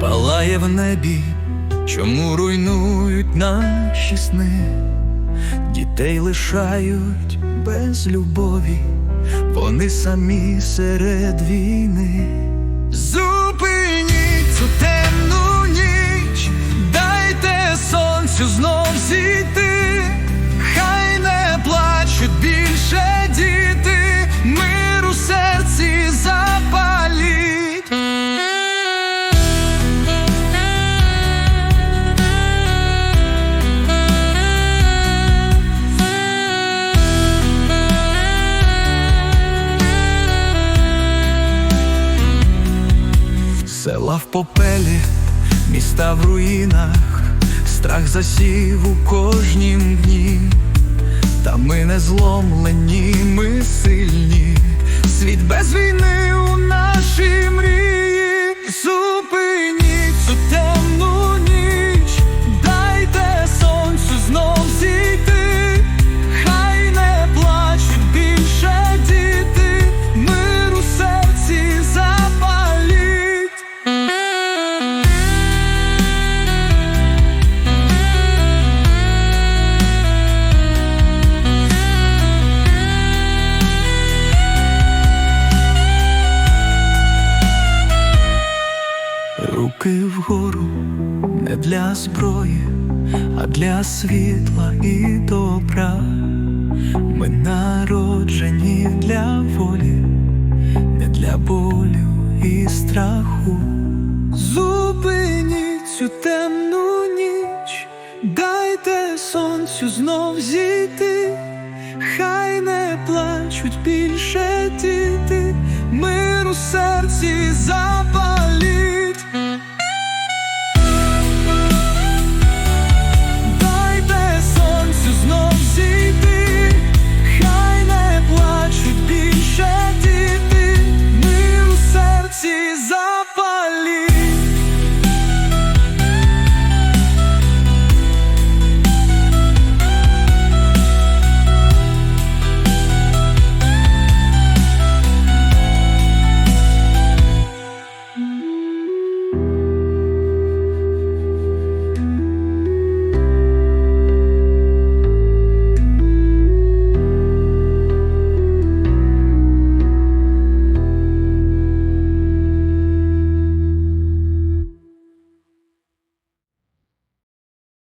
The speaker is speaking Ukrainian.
палає в небі, чому руйнують наші сни, дітей лишають без любові, вони самі серед війни. Зупиніть цю темну ніч, дайте сонцю знов зійти, Села в попелі, міста в руїнах, страх засів у кожнім дні, та ми не зломлені, Руки вгору не для зброї, а для світла і добра. Ми народжені для волі, не для болю і страху. Зупиніть цю темну ніч, дайте сонцю знов зійти, хай не плачуть більше діти, мир у серці запалить.